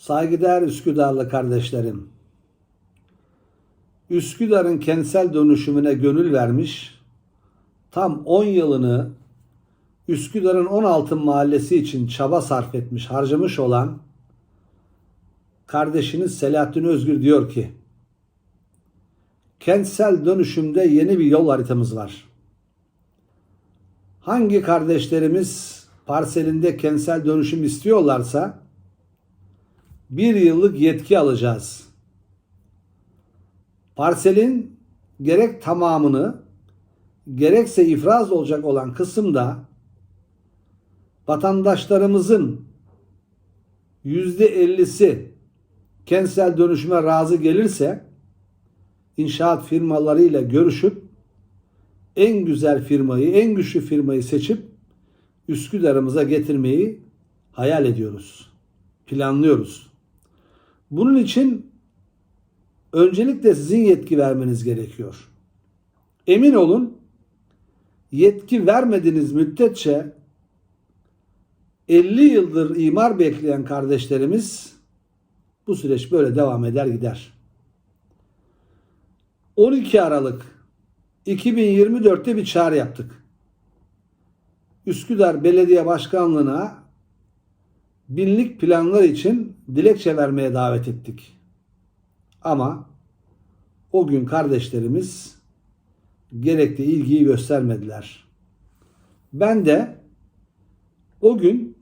Saygıdeğer Üsküdarlı kardeşlerim. Üsküdar'ın kentsel dönüşümüne gönül vermiş, tam 10 yılını Üsküdar'ın 16 mahallesi için çaba sarf etmiş, harcamış olan kardeşiniz Selahattin Özgür diyor ki, kentsel dönüşümde yeni bir yol haritamız var. Hangi kardeşlerimiz parselinde kentsel dönüşüm istiyorlarsa bir yıllık yetki alacağız. Parselin gerek tamamını gerekse ifraz olacak olan kısımda vatandaşlarımızın yüzde ellisi kentsel dönüşüme razı gelirse inşaat firmalarıyla görüşüp en güzel firmayı, en güçlü firmayı seçip Üsküdar'ımıza getirmeyi hayal ediyoruz. Planlıyoruz. Bunun için öncelikle sizin yetki vermeniz gerekiyor. Emin olun yetki vermediğiniz müddetçe 50 yıldır imar bekleyen kardeşlerimiz bu süreç böyle devam eder gider. 12 Aralık 2024'te bir çağrı yaptık. Üsküdar Belediye Başkanlığı'na binlik planlar için dilekçe vermeye davet ettik. Ama o gün kardeşlerimiz gerekli ilgiyi göstermediler. Ben de o gün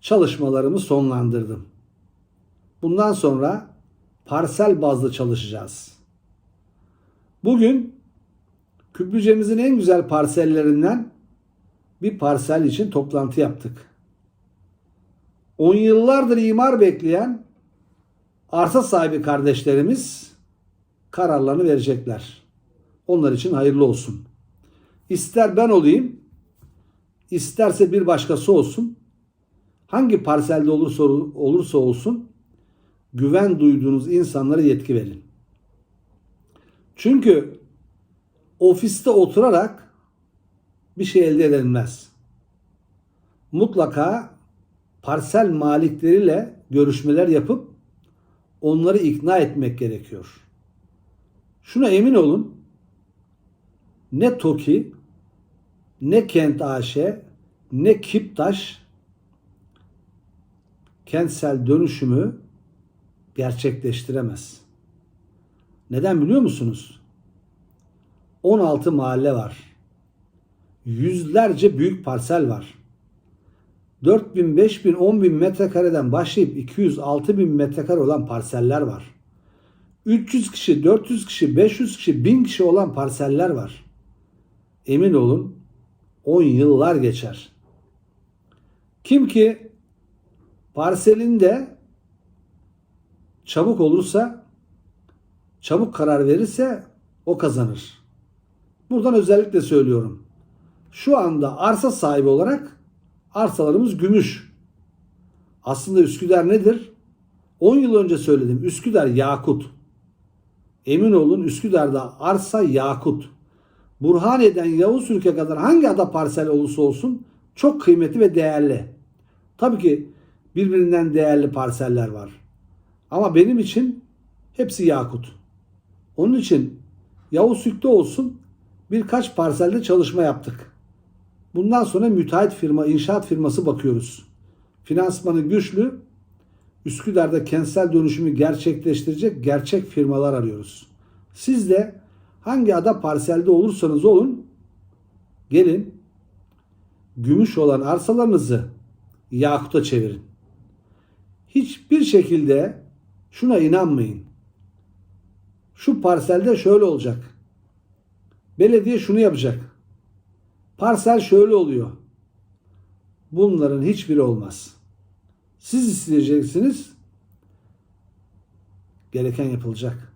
çalışmalarımı sonlandırdım. Bundan sonra parsel bazlı çalışacağız. Bugün Küplücemizin en güzel parsellerinden bir parsel için toplantı yaptık. 10 yıllardır imar bekleyen arsa sahibi kardeşlerimiz kararlarını verecekler. Onlar için hayırlı olsun. İster ben olayım, isterse bir başkası olsun. Hangi parselde olursa olursa olsun güven duyduğunuz insanlara yetki verin. Çünkü ofiste oturarak bir şey elde edilmez. Mutlaka parsel malikleriyle görüşmeler yapıp onları ikna etmek gerekiyor. Şuna emin olun. Ne TOKİ, ne Kent AŞ, ne Kiptaş kentsel dönüşümü gerçekleştiremez. Neden biliyor musunuz? 16 mahalle var. Yüzlerce büyük parsel var. 4000, 5000, 10000 metrekareden başlayıp 200, 6000 metrekare olan parseller var. 300 kişi, 400 kişi, 500 kişi, 1000 kişi olan parseller var. Emin olun 10 yıllar geçer. Kim ki parselinde çabuk olursa, çabuk karar verirse o kazanır. Buradan özellikle söylüyorum. Şu anda arsa sahibi olarak arsalarımız gümüş. Aslında Üsküdar nedir? 10 yıl önce söyledim. Üsküdar yakut. Emin olun Üsküdar'da arsa yakut. Burhaniye'den Yavuztürk'e kadar hangi ada parsel olursa olsun çok kıymetli ve değerli. Tabii ki birbirinden değerli parseller var. Ama benim için hepsi yakut. Onun için Yavuztürk'te olsun birkaç parselde çalışma yaptık. Bundan sonra müteahhit firma, inşaat firması bakıyoruz. Finansmanı güçlü, Üsküdar'da kentsel dönüşümü gerçekleştirecek gerçek firmalar arıyoruz. Siz de hangi ada parselde olursanız olun, gelin gümüş olan arsalarınızı yakuta çevirin. Hiçbir şekilde şuna inanmayın. Şu parselde şöyle olacak. Belediye şunu yapacak. Parsel şöyle oluyor. Bunların hiçbiri olmaz. Siz isteyeceksiniz. Gereken yapılacak.